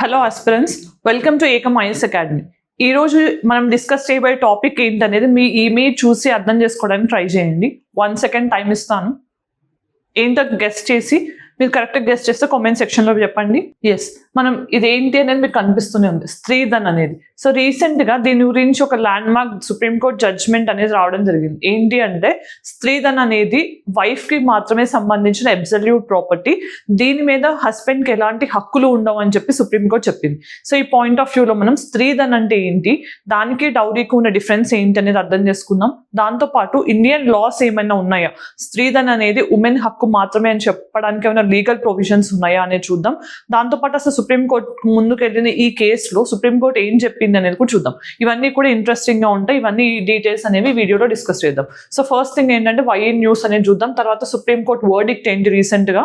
Hello aspirants welcome to Ekam IAS academy ఈరోజు మనం discuss చేయబోయే టాపిక్ ఏంటనేది మీ ఇమేజ్ చూసి అర్థం చేసుకోవడానికి ట్రై చేయండి. వన్ సెకండ్ టైం ఇస్తాను. ఏంటో గెస్ట్ చేసి మీరు కరెక్ట్గా గెస్ట్ చేస్తే కామెంట్ సెక్షన్లో చెప్పండి. ఎస్ మనం ఇదేంటి అనేది మీకు కనిపిస్తూనే ఉంది. స్త్రీధన్ అనేది. సో రీసెంట్గా దీని గురించి ఒక ల్యాండ్ మార్క్ సుప్రీంకోర్టు జడ్జ్మెంట్ అనేది రావడం జరిగింది. ఏంటి అంటే స్త్రీధన్ అనేది వైఫ్కి మాత్రమే సంబంధించిన అబ్జల్యూట్ ప్రాపర్టీ దీని మీద హస్బెండ్కి ఎలాంటి హక్కులు ఉండవు అని చెప్పి సుప్రీంకోర్టు చెప్పింది. సో ఈ పాయింట్ ఆఫ్ వ్యూలో మనం స్త్రీధన్ అంటే ఏంటి? దానికి డౌరీకి ఉన్న డిఫరెన్స్ ఏంటి అనేది అర్థం చేసుకుందాం. దాంతోపాటు ఇండియన్ లాస్ ఏమైనా ఉన్నాయా? స్త్రీధన్ అనేది ఉమెన్ హక్కు మాత్రమే అని చెప్పడానికి ఏమైనా లీగల్ ప్రొవిజన్స్ ఉన్నాయా అనేది చూద్దాం. దాంతోపాటు అసలు సుప్రీంకోర్టు ముందుకు వెళ్ళిన ఈ కేసులో సుప్రీంకోర్టు ఏం చెప్పింది అనేది కూడా చూద్దాం. ఇవన్నీ కూడా ఇంట్రెస్టింగ్గా ఉంటాయి. ఇవన్నీ డీటెయిల్స్ అనేవి వీడియోలో డిస్కస్ చేద్దాం. సో ఫస్ట్ థింగ్ ఏంటంటే వైఏ న్యూస్ అనేది చూద్దాం. తర్వాత సుప్రీంకోర్టు వర్డిక్ట్ ఏంటి రీసెంట్గా?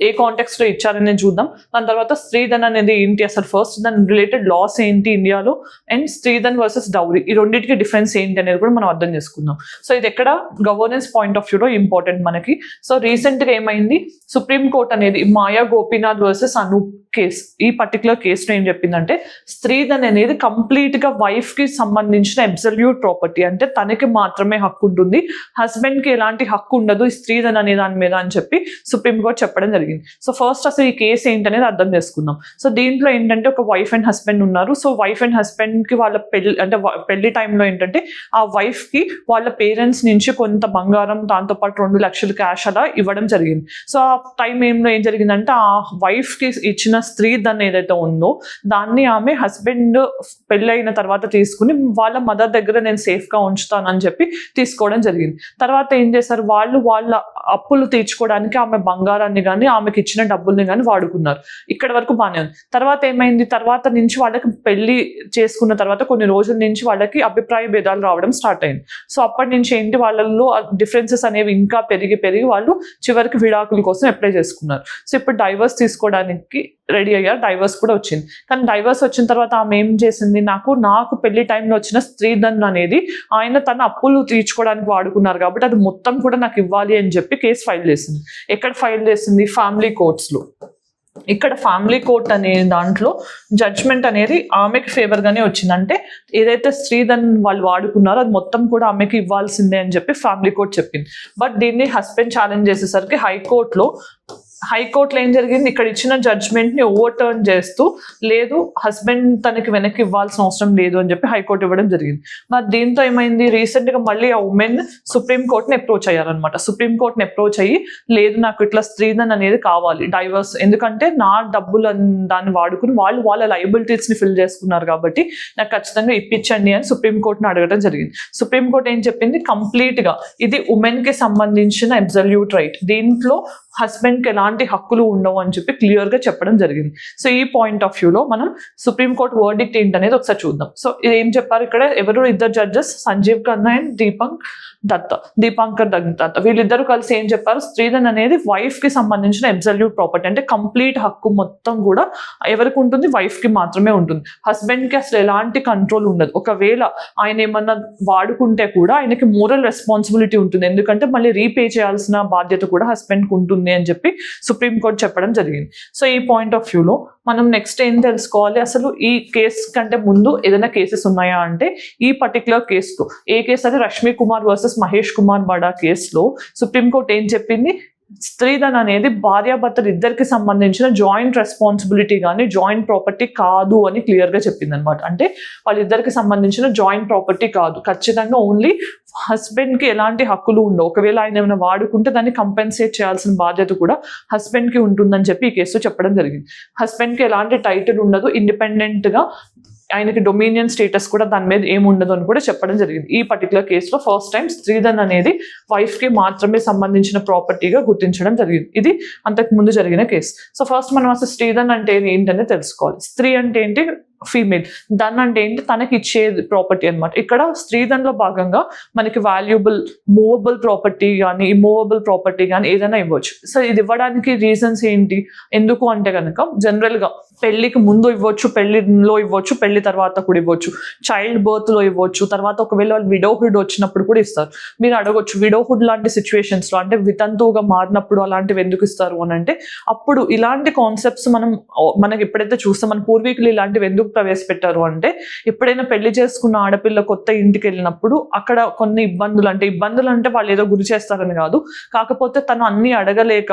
ఏ కాంటెక్స్ట్లో ఇచ్చారనేది చూద్దాం. దాని తర్వాత స్త్రీధన్ అనేది ఏంటి? అసలు ఫస్ట్ దాని రిలేటెడ్ లాస్ ఏంటి ఇండియాలో? అండ్ స్త్రీధన్ వర్సెస్ డౌరీ ఈ రెండింటికి డిఫరెన్స్ ఏంటి అనేది కూడా మనం అర్థం చేసుకుందాం. సో ఇది ఎక్కడ? గవర్నెన్స్ పాయింట్ ఆఫ్ వ్యూలో ఇంపార్టెంట్ మనకి. సో రీసెంట్గా ఏమైంది? సుప్రీం కోర్ట్ అనేది మాయా గోపీనాథ్ వర్సెస్ అనూప్ కేస్ ఈ పర్టికులర్ కేసులో ఏం చెప్పిందంటే స్త్రీధన్ అనేది కంప్లీట్గా వైఫ్కి సంబంధించిన అబ్సల్యూట్ ప్రాపర్టీ అంటే తనకి మాత్రమే హక్కు ఉంటుంది. హస్బెండ్కి ఎలాంటి హక్కు ఉండదు ఈ స్త్రీధన్ అనే దాని మీద అని చెప్పి సుప్రీం కోర్ట్ చెప్పడం జరిగింది. సో ఫస్ట్ అసలు ఈ కేసు ఏంటనేది అర్థం చేసుకుందాం. సో దీంట్లో ఏంటంటే ఒక వైఫ్ అండ్ హస్బెండ్ ఉన్నారు. సో వైఫ్ అండ్ హస్బెండ్కి వాళ్ళ పెళ్ళి అంటే పెళ్ళి టైంలో ఏంటంటే ఆ వైఫ్కి వాళ్ళ పేరెంట్స్ నుంచి కొంత బంగారం దాంతో పాటు రెండు లక్షలు క్యాష్ అలా ఇవ్వడం జరిగింది. సో ఆ టైం ఏంలో ఏం జరిగిందంటే ఆ వైఫ్కి ఇచ్చిన స్త్రీ దాన్ని ఏదైతే ఉందో దాన్ని ఆమె హస్బెండ్ పెళ్ళైన తర్వాత తీసుకుని వాళ్ళ మదర్ దగ్గర నేను సేఫ్గా ఉంచుతానని చెప్పి తీసుకోవడం జరిగింది. తర్వాత ఏం చేశారు? వాళ్ళు వాళ్ళ అప్పులు తీర్చుకోవడానికి ఆమె బంగారాన్ని కానీ ఆమెకి ఇచ్చిన డబ్బుల్ని కానీ వాడుకున్నారు. ఇక్కడ వరకు బాగానే ఉంది. తర్వాత ఏమైంది? తర్వాత నుంచి వాళ్ళకి పెళ్ళి చేసుకున్న తర్వాత కొన్ని రోజుల నుంచి వాళ్ళకి అభిప్రాయ భేదాలు రావడం స్టార్ట్ అయింది. సో అప్పటి నుంచి ఏంటి? వాళ్ళల్లో డిఫరెన్సెస్ అనేవి ఇంకా పెరిగి పెరిగి వాళ్ళు చివరికి విడాకుల కోసం అప్లై చేసుకున్నారు. సో ఇప్పుడు డైవర్స్ తీసుకోవడానికి రెడీ అయ్యారు డైవర్స్ కూడా వచ్చింది. కానీ డైవర్స్ వచ్చిన తర్వాత ఆమె ఏం చేసింది? నాకు నాకు పెళ్ళి టైంలో వచ్చిన స్త్రీధన్ అనేది ఆయన తన అప్పులు తీర్చుకోవడానికి వాడుకున్నారు కాబట్టి అది మొత్తం కూడా నాకు ఇవ్వాలి అని చెప్పి కేసు ఫైల్ చేసింది. ఎక్కడ ఫైల్ చేసింది? ఫ్యామిలీ కోర్ట్స్లో ఇక్కడ ఫ్యామిలీ కోర్ట్ అనే దాంట్లో జడ్జ్మెంట్ అనేది ఆమెకి ఫేవర్ గానే వచ్చింది. అంటే ఏదైతే స్త్రీధన్ వాళ్ళు వాడుకున్నారో అది మొత్తం కూడా ఆమెకి ఇవ్వాల్సిందే అని చెప్పి ఫ్యామిలీ కోర్ట్ చెప్పింది. బట్ దీన్ని హస్బెండ్ ఛాలెంజ్ చేసేసరికి హైకోర్టులో హైకోర్టులో ఏం జరిగింది? ఇక్కడ ఇచ్చిన జడ్జ్మెంట్ని ఓవర్ టర్న్ చేస్తూ లేదు హస్బెండ్ తనకి వెనక్కి ఇవ్వాల్సిన అవసరం లేదు అని చెప్పి హైకోర్టు ఇవ్వడం జరిగింది. మరి దీంతో ఏమైంది? రీసెంట్గా మళ్ళీ ఆ ఉమెన్ సుప్రీం కోర్ట్ని అప్రోచ్ అయ్యారనమాట సుప్రీంకోర్టుని అప్రోచ్ అయ్యి లేదు నాకు ఇట్లా స్త్రీధన్ అనేది కావాలి డైవర్స్ ఎందుకంటే నా డబ్బులు దాన్ని వాడుకుని వాళ్ళు వాళ్ళ లయబిలిటీస్ని ఫిల్ చేసుకున్నారు కాబట్టి నాకు ఖచ్చితంగా ఇప్పించండి అని సుప్రీంకోర్టుని అడగడం జరిగింది. సుప్రీం కోర్ట్ ఏం చెప్పింది? కంప్లీట్గా ఇది ఉమెన్కి సంబంధించిన అబ్జల్యూట్ రైట్ దీంట్లో హస్బెండ్కి ఎలాంటి హక్కులు ఉండవు అని చెప్పి క్లియర్గా చెప్పడం జరిగింది. సో ఈ పాయింట్ ఆఫ్ వ్యూలో మనం సుప్రీం కోర్ట్ వర్డిక్ట్ ఏంటనేది ఒకసారి చూద్దాం. సో ఇది ఏం చెప్పారు ఇక్కడ? ఎవరు? ఇద్దరు జడ్జెస్ సంజీవ్ ఖన్నా అండ్ దీపంక్ దత్త దీపాంకర్ దత్త. వీళ్ళిద్దరు కలిసి ఏం చెప్పారు? స్త్రీధన్ అనేది వైఫ్కి సంబంధించిన అబ్జల్యూట్ ప్రాపర్టీ అంటే కంప్లీట్ హక్కు మొత్తం కూడా ఎవరికి ఉంటుంది? వైఫ్కి మాత్రమే ఉంటుంది. హస్బెండ్కి అసలు ఎలాంటి కంట్రోల్ ఉండదు. ఒకవేళ ఆయన ఏమన్నా వాడుకుంటే కూడా ఆయనకి మోరల్ రెస్పాన్సిబిలిటీ ఉంటుంది. ఎందుకంటే మళ్ళీ రీపే చేయాల్సిన బాధ్యత కూడా హస్బెండ్కి ఉంటుంది అని చెప్పి సుప్రీం కోర్ట్ చెప్పడం జరిగింది. సో ఈ పాయింట్ ఆఫ్ వ్యూలో మనం నెక్స్ట్ ఏం తెలుసుకోవాలి? అసలు ఈ కేసు కంటే ముందు ఏదైనా కేసెస్ ఉన్నాయా అంటే ఈ పర్టికులర్ కేసులో ఏ కేసు అది రష్మి కుమార్ వర్సెస్ మహేష్ కుమార్ బడా కేసులో సుప్రీంకోర్టు ఏం చెప్పింది? స్త్రీధన్ అనేది భార్యాభర్తలు ఇద్దరికి సంబంధించిన జాయింట్ రెస్పాన్సిబిలిటీ కానీ జాయింట్ ప్రాపర్టీ కాదు అని క్లియర్గా చెప్పింది అనమాట అంటే వాళ్ళిద్దరికి సంబంధించిన జాయింట్ ప్రాపర్టీ కాదు. ఖచ్చితంగా ఓన్లీ హస్బెండ్కి ఎలాంటి హక్కులు ఉండవు. ఒకవేళ ఆయన ఏమైనా వాడుకుంటే దాన్ని కంపెన్సేట్ చేయాల్సిన బాధ్యత కూడా హస్బెండ్కి ఉంటుందని చెప్పి ఈ కేసు చెప్పడం జరిగింది. హస్బెండ్కి ఎలాంటి టైటిల్ ఉండదు. ఇండిపెండెంట్గా ఆయనకి డొమినియన్ స్టేటస్ కూడా దాని మీద ఏముండదు అని కూడా చెప్పడం జరిగింది. ఈ పర్టికులర్ కేసులో ఫస్ట్ టైం స్త్రీధన్ అనేది వైఫ్కి మాత్రమే సంబంధించిన ప్రాపర్టీగా గుర్తించడం జరిగింది. ఇది అంతకు ముందు జరిగిన కేసు సో ఫస్ట్ మనం అసలు స్త్రీధన్ అంటే ఏంటనే తెలుసుకోవాలి. స్త్రీ అంటే ఏంటి? ఫీమేల్ దన్ అంటే ఏంటి? తనకి ఇచ్చే ప్రాపర్టీ అన్నమాట. ఇక్కడ స్త్రీధన్లో భాగంగా మనకి వాల్యుబుల్ మూవబుల్ ప్రాపర్టీ కానీ ఇమూవబుల్ ప్రాపర్టీ కానీ ఏదైనా ఇవ్వచ్చు. సో ఇది ఇవ్వడానికి రీజన్స్ ఏంటి? ఎందుకు అంటే కనుక జనరల్గా పెళ్ళికి ముందు ఇవ్వచ్చు పెళ్ళిలో ఇవ్వచ్చు పెళ్ళి తర్వాత కూడా ఇవ్వచ్చు. చైల్డ్ బర్త్లో ఇవ్వచ్చు. తర్వాత ఒకవేళ వాళ్ళు విడోహుడ్ వచ్చినప్పుడు కూడా ఇస్తారు. మీరు అడగొచ్చు విడోహుడ్ లాంటి సిచ్యువేషన్స్లో అంటే వితంతువుగా మారినప్పుడు అలాంటివి ఎందుకు ఇస్తారు అని అంటే అప్పుడు ఇలాంటి కాన్సెప్ట్స్ మనం మనకి ఎప్పుడైతే చూస్తాం మన పూర్వీకులు ఇలాంటివి ఎందుకు ప్రవేశపెట్టారు అంటే ఎప్పుడైనా పెళ్ళి చేసుకున్న ఆడపిల్ల కొత్త ఇంటికి వెళ్ళినప్పుడు అక్కడ కొన్ని ఇబ్బందులు అంటే ఇబ్బందులు అంటే వాళ్ళు ఏదో గురి చేస్తారని కాదు. కాకపోతే తను అన్ని అడగలేక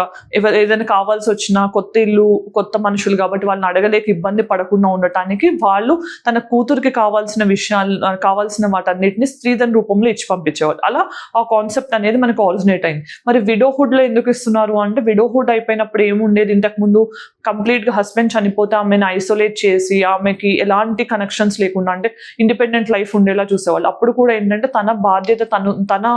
ఏదైనా కావాల్సి వచ్చినా కొత్త ఇల్లు కొత్త మనుషులు కాబట్టి వాళ్ళని అడగలేక ఇబ్బంది పడకుండా ఉండటానికి వాళ్ళు తన కూతురికి కావాల్సిన విషయాలు కావాల్సిన వాటన్నిటిని స్త్రీధన్ రూపంలో ఇచ్చి పంపించేవారు అలా ఆ కాన్సెప్ట్ అనేది మనకు ఆరిజినేట్ అయింది. మరి విడోహుడ్లో ఎందుకు ఇస్తున్నారు అంటే విడోహుడ్ అయిపోయినప్పుడు ఏముండేది? ఇంతకు ముందు కంప్లీట్గా హస్బెండ్ చనిపోతే ఆమెను ఐసోలేట్ చేసి ఆమెకి ఎలాంటి కనెక్షన్స్ లేకుండా అంటే ఇండిపెండెంట్ లైఫ్ ఉండేలా చూసేవాళ్ళు. అప్పుడు కూడా ఏంటంటే తన బాధ్యత తను తన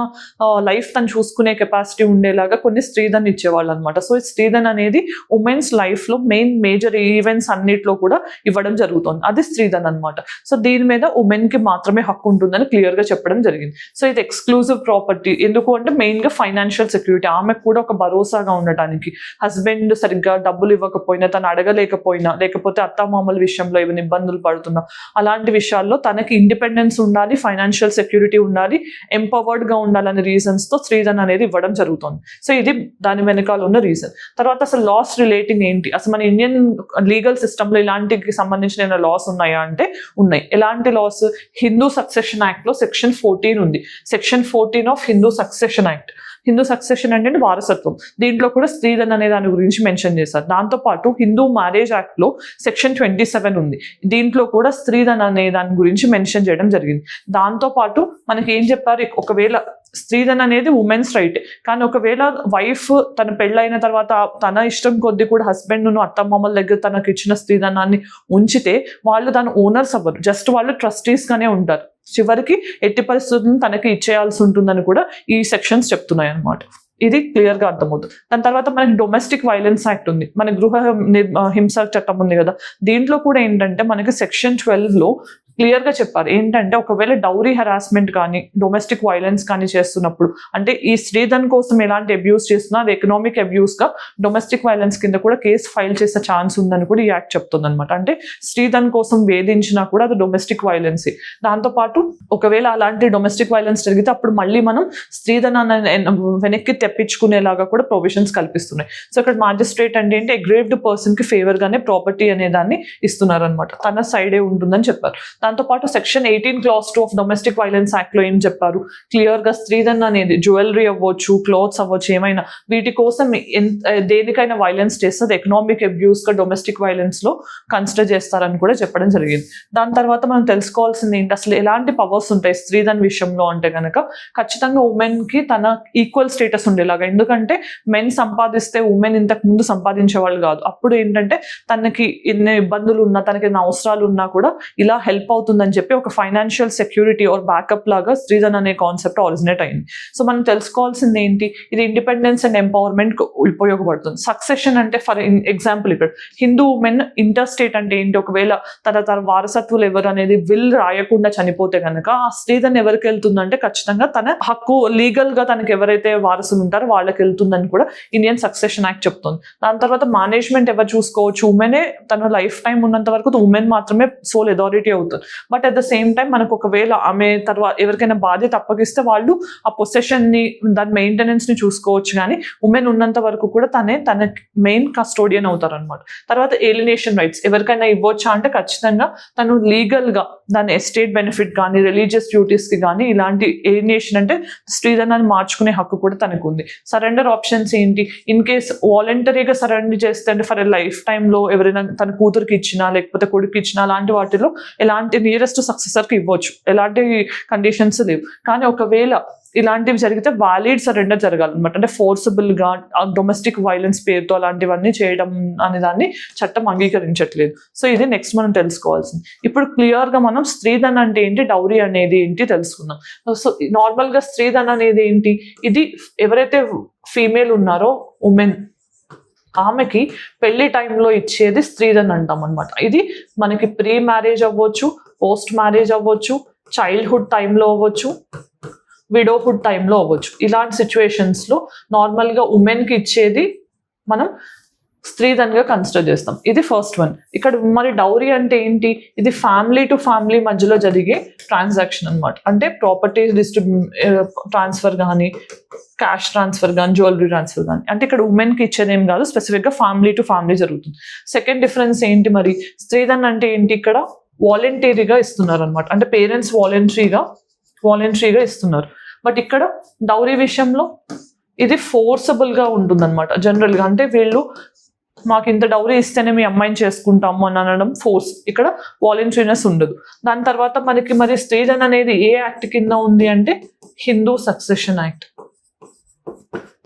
లైఫ్ తను చూసుకునే కెపాసిటీ ఉండేలాగా కొన్ని స్త్రీధన్ ఇచ్చేవాళ్ళు అనమాట సో ఈ స్త్రీధన్ అనేది ఉమెన్స్ లైఫ్లో మెయిన్ మేజర్ ఈవెంట్స్ అన్నిట్లో కూడా ఇవ్వడం జరుగుతుంది. అది స్త్రీధన్ అనమాట సో దీని మీద ఉమెన్కి మాత్రమే హక్కు ఉంటుందని క్లియర్గా చెప్పడం జరిగింది. సో ఇది ఎక్స్క్లూజివ్ ప్రాపర్టీ. ఎందుకు అంటే మెయిన్గా ఫైనాన్షియల్ సెక్యూరిటీ. ఆమెకు కూడా ఒక భరోసాగా ఉండటానికి. హస్బెండ్ సరిగ్గా డబ్బులు ఇవ్వకపోయినా తను అడగలేకపోయినా లేకపోతే అత్తామామల విషయంలో ఏమైనా ఇబ్బందులు పడుతున్నా అలాంటి విషయాల్లో తనకి ఇండిపెండెన్స్ ఉండాలి ఫైనాన్షియల్ సెక్యూరిటీ ఉండాలి ఎంపవర్డ్గా ఉండాలనే రీజన్స్తో స్త్రీధన్ అనేది ఇవ్వడం జరుగుతుంది. సో ఇది దాని వెనకాల ఉన్న రీజన్. తర్వాత అసలు లాస్ రిలేటింగ్ ఏంటి? అసలు మన ఇండియన్ లీగల్ సిస్టమ్లో ఇలాంటికి సంబంధించిన లాస్ ఉన్నాయా అంటే ఉన్నాయి. ఎలాంటి లాస్ హిందూ సక్సెషన్ యాక్ట్లో సెక్షన్ ఫోర్టీన్ ఉంది. Section fourteen of Hindu succession act Hindu succession అంటే వారసత్వం. దీంట్లో కూడా స్త్రీధన్ అనే దాని గురించి మెన్షన్ చేశారు. దాంతో పాటు హిందూ మ్యారేజ్ యాక్ట్లో సెక్షన్ ట్వంటీ సెవెన్ ఉంది. దీంట్లో కూడా స్త్రీధన్ అనే దాని గురించి మెన్షన్ చేయడం జరిగింది. దాంతో పాటు మనకి ఏం చెప్పారు? ఒకవేళ స్త్రీధన్ అనేది ఉమెన్స్ రైట్ కానీ ఒకవేళ వైఫ్ తన పెళ్ళైన తర్వాత తన ఇష్టం కొద్ది కూడా హస్బెండ్ను అత్తమామల దగ్గర తనకు ఇచ్చిన స్త్రీధనాన్ని ఉంచితే వాళ్ళు దాని ఓనర్స్ అవ్వరు. జస్ట్ వాళ్ళు ట్రస్టీస్ గానే ఉంటారు. చివరికి ఎట్టి పరిస్థితులను తనకి ఇచ్చేయాల్సి ఉంటుందని కూడా ఈ సెక్షన్స్ చెప్తున్నాయి అన్నమాట ఇది క్లియర్గా అర్థమవుతుంది. దాని తర్వాత మనకి డొమెస్టిక్ వైలెన్స్ యాక్ట్ ఉంది. మన గృహ హింస చట్టం ఉంది కదా. దీంట్లో కూడా ఏంటంటే మనకి సెక్షన్ ట్వెల్వ్ క్లియర్గా చెప్పారు. ఏంటంటే ఒకవేళ డౌరీ హెరాస్మెంట్ కానీ డొమెస్టిక్ వైలెన్స్ కానీ చేస్తున్నప్పుడు అంటే ఈ స్త్రీధన్ కోసం ఎలాంటి అబ్యూస్ చేస్తున్నా అది ఎకనామిక్ అబ్యూస్గా డొమెస్టిక్ వైలెన్స్ కింద కూడా కేసు ఫైల్ చేసే ఛాన్స్ ఉందని కూడా ఈ యాక్ట్ చెప్తుంది అనమాట అంటే స్త్రీధన్ కోసం వేధించినా కూడా అది డొమెస్టిక్ వైలెన్స్ దాంతో పాటు ఒకవేళ అలాంటి డొమెస్టిక్ వైలెన్స్ జరిగితే అప్పుడు మళ్ళీ మనం స్త్రీధనాన్ని వెనక్కి తెప్పించుకునేలాగా కూడా ప్రొవిజన్స్ కల్పిస్తున్నాయి. సో ఇక్కడ మాజిస్ట్రేట్ అంటే ఏంటి అగ్రేవ్డ్ పర్సన్కి ఫేవర్ గానే ప్రాపర్టీ అనే దాన్ని ఇస్తున్నారు అనమాట తన సైడే ఉంటుందని చెప్పారు. దాంతో పాటు section eighteen clause two of domestic violence యాక్ట్లో ఏం చెప్పారు? క్లియర్గా స్త్రీధన్ అనేది జ్యువెలరీ అవ్వచ్చు క్లోత్స్ అవ్వచ్చు ఏమైనా వీటి కోసం ఎంత దేనికైనా వైలెన్స్ చేస్తే అది ఎకనామిక్ అబ్యూస్గా డొమెస్టిక్ వైలెన్స్లో కన్సిడర్ చేస్తారని కూడా చెప్పడం జరిగింది. దాని తర్వాత మనం తెలుసుకోవాల్సింది ఏంటి? అసలు ఎలాంటి పవర్స్ ఉంటాయి స్త్రీధన్ విషయంలో అంటే కనుక ఖచ్చితంగా ఉమెన్కి తన ఈక్వల్ స్టేటస్ ఉండేలాగా. ఎందుకంటే మెన్ సంపాదిస్తే ఉమెన్ ఇంతకు ముందు కాదు. అప్పుడు ఏంటంటే తనకి ఎన్ని ఇబ్బందులు ఉన్నా తనకి ఎన్ని అవసరాలు ఉన్నా కూడా ఇలా హెల్ప్ అవుతుందని చెప్పి ఒక ఫైనాన్షియల్ సెక్యూరిటీ ఆర్ బ్యాకప్ లాగా స్త్రీధన్ అనే కాన్సెప్ట్ ఆరిజినేట్ అయింది. సో మనం తెలుసుకోవాల్సింది ఏంటి? ఇది ఇండిపెండెన్స్ అండ్ ఎంపవర్మెంట్ ఉపయోగపడుతుంది. సక్సెషన్ అంటే ఫర్ ఎగ్జాంపుల్ ఇక్కడ హిందూ ఉమెన్ ఇంటర్ స్టేట్ అంటే ఏంటి? ఒకవేళ తన తన వారసత్వులు ఎవరు అనేది విల్ రాయకుండా చనిపోతే కనుక ఆ స్త్రీధన్ ఎవరికి వెళ్తుందంటే ఖచ్చితంగా తన హక్కు లీగల్గా తనకి ఎవరైతే వారసులు ఉంటారో వాళ్ళకి వెళ్తుందని కూడా ఇండియన్ సక్సెషన్ యాక్ట్ చెప్తుంది. దాని తర్వాత మేనేజ్మెంట్ ఎవరు చూసుకోవచ్చు? ఉమెనే తన లైఫ్ టైం ఉన్నంత వరకు ఉమెన్ మాత్రమే సోల్ అథారిటీ అవుతుంది but at the same time మనకు ఒకవేళ ఆమె తర్వాత ఎవరికైనా బాధ్యత అప్పగిస్తే వాళ్ళు ఆ పొసెషన్ని దాని మెయింటెనెన్స్ని చూసుకోవచ్చు. కానీ ఉమెన్ ఉన్నంత వరకు కూడా తనే తన మెయిన్ కస్టోడియన్ అవుతారు అనమాట తర్వాత ఏలినేషన్ రైట్స్ ఎవరికైనా ఇవ్వచ్చా అంటే ఖచ్చితంగా తను లీగల్గా దాని ఎస్టేట్ బెనిఫిట్ కానీ రిలీజియస్ డ్యూటీస్కి కానీ ఇలాంటి ఏలినేషన్ అంటే స్త్రీధనాన్ని మార్చుకునే హక్కు కూడా తనకు ఉంది సరెండర్ ఆప్షన్స్ ఏంటి? ఇన్ కేస్ వాలంటరీగా సరెండర్ చేస్తే అంటే ఫర్ లైఫ్ టైంలో ఎవరైనా తన కూతురికి ఇచ్చినా లేకపోతే కొడుకు ఇచ్చినా అలాంటి వాటిలో ఎలాంటి నియరెస్ట్ సక్సెసర్కి ఇవ్వచ్చు. ఎలాంటి కండిషన్స్ లేవు. కానీ ఒకవేళ ఇలాంటివి జరిగితే వాలిడ్ సరెండర్ జరగాలన్నమాట. అంటే ఫోర్సబుల్గా డొమెస్టిక్ వైలెన్స్ పేరుతో అలాంటివన్నీ చేయడం అనే దాన్ని చట్టం అంగీకరించట్లేదు. సో ఇది నెక్స్ట్ మనం తెలుసుకోవాల్సింది. ఇప్పుడు క్లియర్గా మనం స్త్రీధన్ అంటే ఏంటి డౌరీ అనేది ఏంటి తెలుసుకుందాం. సో నార్మల్గా స్త్రీధన్ అనేది ఏంటి? ఇది ఎవరైతే ఫీమేల్ ఉన్నారో ఉమెన్ ఆమెకి పెళ్ళి టైంలో ఇచ్చేది స్త్రీధన్ అంటాం అనమాట ఇది మనకి ప్రీ మ్యారేజ్ అవ్వచ్చు పోస్ట్ మ్యారేజ్ అవ్వచ్చు చైల్డ్హుడ్ టైంలో అవ్వచ్చు. విడోహుడ్ టైంలో అవ్వచ్చు ఇలాంటి సిచ్యువేషన్స్లో నార్మల్గా ఉమెన్కి ఇచ్చేది మనం స్త్రీధన్గా కన్సిడర్ చేస్తాం. ఇది ఫస్ట్ వన్ ఇక్కడ మరి డౌరీ అంటే ఏంటి? ఇది ఫ్యామిలీ టు ఫ్యామిలీ మధ్యలో జరిగే ట్రాన్సాక్షన్ అన్నమాట. అంటే ప్రాపర్టీ డిస్ట్రిబ్యూ ట్రాన్స్ఫర్ కానీ క్యాష్ ట్రాన్స్ఫర్ కానీ జ్యువెలరీ ట్రాన్స్ఫర్ కానీ అంటే ఇక్కడ ఉమెన్కి ఇచ్చేది ఏం కాదు స్పెసిఫిక్గా ఫ్యామిలీ టు ఫ్యామిలీ జరుగుతుంది. సెకండ్ డిఫరెన్స్ ఏంటి మరి? స్త్రీధన్ అంటే ఏంటి ఇక్కడ? వాలంటరీగా ఇస్తున్నారు అనమాట అంటే పేరెంట్స్ వాలంటరీగా వాలంటరీగా ఇస్తున్నారు. బట్ ఇక్కడ డౌరీ విషయంలో ఇది ఫోర్సబుల్గా ఉంటుందన్నమాట. జనరల్గా అంటే వీళ్ళు మాకు ఇంత డౌరీ ఇస్తేనే మీ అమ్మాయిని చేసుకుంటాము అని అనడం ఫోర్స్ ఇక్కడ వాలంటరీనెస్ ఉండదు. దాని తర్వాత మనకి మరి స్త్రీధన్ అనేది ఏ యాక్ట్ కింద ఉంది అంటే Hindu succession act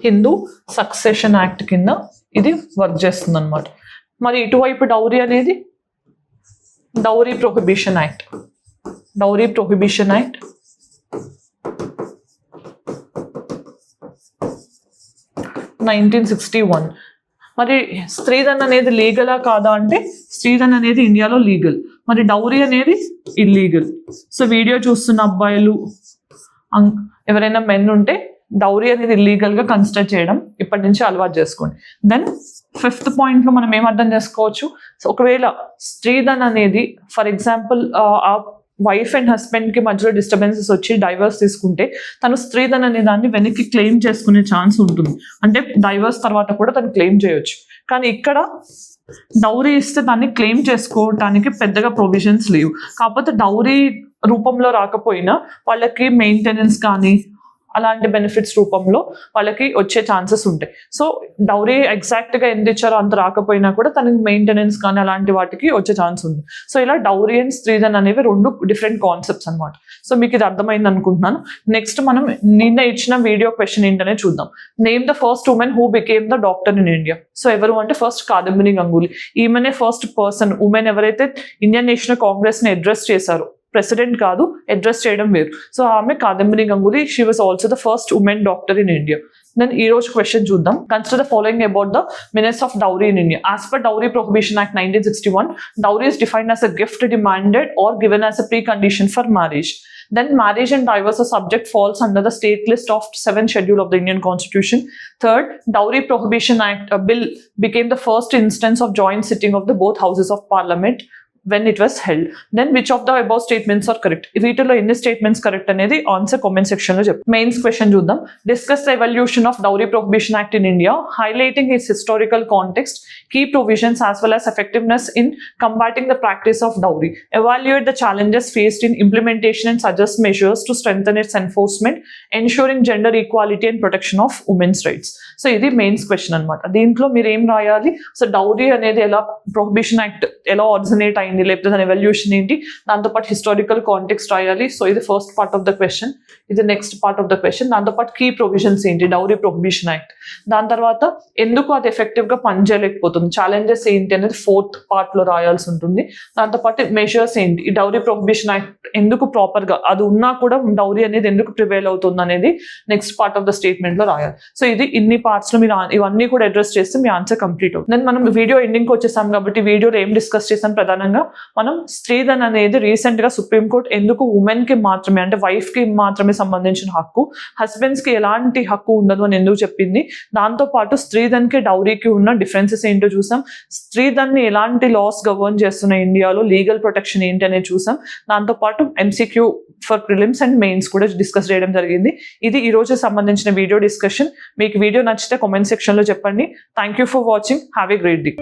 Hindu succession act కింద ఇది వర్క్ చేస్తుంది అనమాట మరి ఇటువైపు డౌరీ అనేది? Dowry prohibition act dowry prohibition act nineteen sixty one మరి స్త్రీధన్ అనేది లీగలా కాదా అంటే స్త్రీధన్ అనేది ఇండియాలో లీగల్. మరి డౌరీ అనేది ఇల్లీగల్ సో వీడియో చూస్తున్న అబ్బాయిలు ఎవరైనా మెన్ ఉంటే డౌరీ అనేది ఇల్లీగల్గా కన్సిడర్ చేయడం ఇప్పటి నుంచి అలవాటు చేసుకోండి. దెన్ ఫిఫ్త్ పాయింట్లో మనం ఏం అర్థం చేసుకోవచ్చు? సో ఒకవేళ స్త్రీధన్ అనేది ఫర్ ఎగ్జాంపుల్ ఆ వైఫ్ అండ్ హస్బెండ్కి మధ్యలో డిస్టర్బెన్సెస్ వచ్చి డైవర్స్ తీసుకుంటే తను స్త్రీధన్ అనే దాన్ని వెనక్కి క్లెయిమ్ చేసుకునే ఛాన్స్ ఉంటుంది. అంటే డైవర్స్ తర్వాత కూడా తను క్లెయిమ్ చేయొచ్చు. కానీ ఇక్కడ డౌరీ ఇస్తే దాన్ని క్లెయిమ్ చేసుకోవటానికి పెద్దగా ప్రొవిజన్స్ లేవు. కాకపోతే డౌరీ రూపంలో రాకపోయినా వాళ్ళకి మెయింటెనెన్స్ కానీ అలాంటి బెనిఫిట్స్ రూపంలో వాళ్ళకి వచ్చే ఛాన్సెస్ ఉంటాయి. సో డౌరీ ఎగ్జాక్ట్గా ఎంత ఇచ్చారో అంత రాకపోయినా కూడా తనకి మెయింటెనెన్స్ కానీ అలాంటి వాటికి వచ్చే ఛాన్స్ ఉంది. సో ఇలా డౌరీ అండ్ స్త్రీధన్ అనేవి రెండు డిఫరెంట్ కాన్సెప్ట్స్ అన్నమాట. సో మీకు ఇది అర్థమైంది అనుకుంటున్నాను. నెక్స్ట్ మనం నిన్న ఇచ్చిన వీడియో క్వశ్చన్ ఏంటనే చూద్దాం. Name the first women who became the doctor in India so ఎవరు అంటే ఫస్ట్ కాదంబిని గంగూలీ. ఈమెనే ఫస్ట్ పర్సన్ ఉమెన్ ఎవరైతే ఇండియన్ నేషనల్ కాంగ్రెస్ని అడ్రస్ చేశారో ప్రెసిడెంట్ కాదు అడ్రస్ చేయడం వేరు సో ఆమె Kadambini Ganguly she was also the first woman doctor in India then ఈ రోజు క్వశ్చన్ చూద్దాం consider the following about the minutes of dowry in India as per dowry prohibition act nineteen sixty one dowry is defined as a gift demanded or given as a precondition for marriage. Then marriage and divorce are subject falls under the state list of 7th schedule of the Indian Constitution. Third, Dowry Prohibition Act uh, bill became the first instance of joint sitting of the both houses of parliament when it was held. Then which of the above statements are correct? వీటిలో ఎన్ని statements correct అనేది answer comment section లో చెప్పు mains question చూద్దాం discuss the evolution of dowry prohibition act in India highlighting its historical context key provisions as well as effectiveness in combating the practice of dowry. Evaluate the challenges faced in implementation and suggest measures to strengthen its enforcement, ensuring gender equality and protection of women's rights. So ఇది mains question అనమాట దీంట్లో మీరు ఏం రాయాలి so dowry అనేది ఎలా prohibition act ఎలా originate అయింది లేకపోతే దాని ఎవల్యూషన్ ఏంటి? దాంతోపాటు హిస్టారికల్ కాంటెక్స్ట్ రాయాలి. సో ఇది first part of the question ఇది next part of the question దాంతోపాటు కీ ప్రొవిజన్స్ ఏంటి? డౌరీ ప్రొహిబిషన్ యాక్ట్ దాని తర్వాత ఎందుకు అది ఎఫెక్టివ్గా పనిచేయలేకపోతుంది? ఛాలెంజెస్ ఏంటి అనేది ఫోర్త్ పార్ట్లో రాయాల్సి ఉంటుంది. దాంతోపాటు మెషర్స్ ఏంటి? ఈ డౌరీ ప్రొహిబిషన్ యాక్ట్ ఎందుకు ప్రాపర్గా అది ఉన్నా కూడా డౌరీ అనేది ఎందుకు ప్రివేల్ అవుతుంది అనేది నెక్స్ట్ పార్ట్ ఆఫ్ ద స్టేట్మెంట్లో రాయాలి. సో ఇది ఇన్ని పార్ట్స్లో మీరు ఇవన్నీ కూడా అడ్రస్ చేస్తే మీ ఆన్సర్ కంప్లీట్ అవుతుంది. దెన్ మనం వీడియో ఎండింగ్కి వచ్చేసాం కాబట్టి వీడియోలో ఏం డిస్కస్ చేసాం ప్రధానంగా? మనం స్త్రీధన్ అనేది రీసెంట్గా సుప్రీంకోర్టు ఎందుకు ఉమెన్కి మాత్రమే అంటే వైఫ్కి మాత్రమే సంబంధించిన హక్కు హస్బెండ్స్కి ఎలాంటి హక్కు ఉండదు అని ఎందుకు చెప్పింది? దాంతో పాటు స్త్రీధన్కి డౌరీకి ఉన్న డిఫరెన్సెస్ ఏంటో చూసాం. స్త్రీధన్ని ఎలాంటి లాస్ గవర్న్ చేస్తున్న ఇండియాలో లీగల్ ప్రొటెక్షన్ ఏంటి అనేది చూసాం. దాంతో పాటు MCQ for prelims and mains కూడా డిస్కస్ చేయడం జరిగింది. ఇది ఈ రోజు సంబంధించిన వీడియో డిస్కషన్ మీకు వీడియో నచ్చితే కామెంట్ సెక్షన్లో చెప్పండి. Thank you for watching have a great day